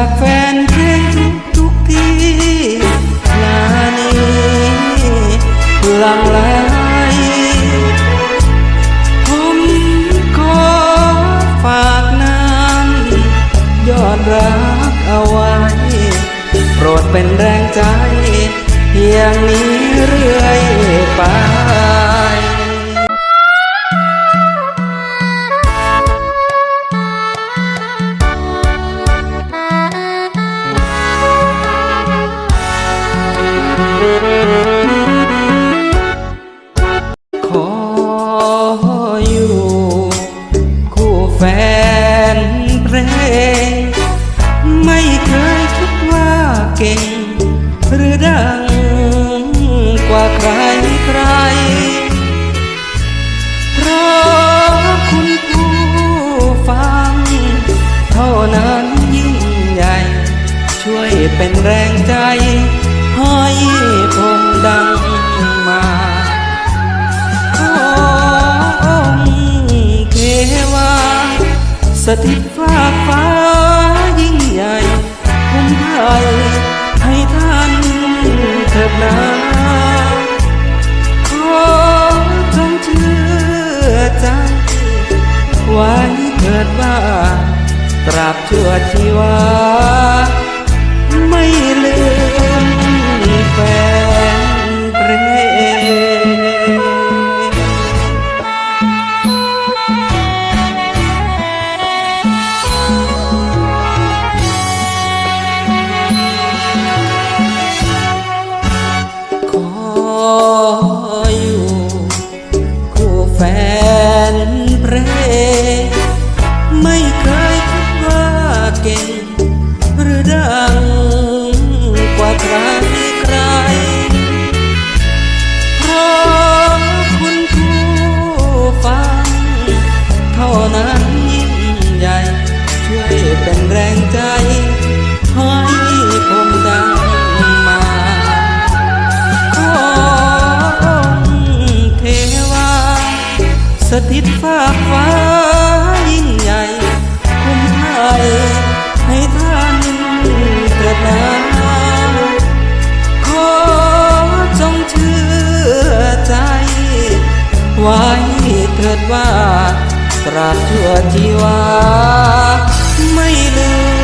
ากแฟนเพลงทุกทุกๆที่ลานี้หลังไหลผมขอฝากน้ำยอดรักเอาไว้ โปรดเป็นแรงใจ ขออยู่คู่แฟนเพลงไม่ ดังมาขอองค์เทวา สถิตฟ้าฟ้ายิ่งใหญ่คุ้มภัยให้ท่านเถิดนาขอจงเชื่อใจไว้เถิดว่า ตราบชั่วชีวา ไม่ นั้นยิ่งใหญ่ ช่วยเป็นแรงใจให้ผมดังมาขอเทวา สถิตฟ้ากฟ้ายิ่งใหญ่คุ้มภัยให้ท่านเถิดนาขอจงเชื่อใจ ไว้เถิดว่า ตราบชั่วชีวาไม่ลืม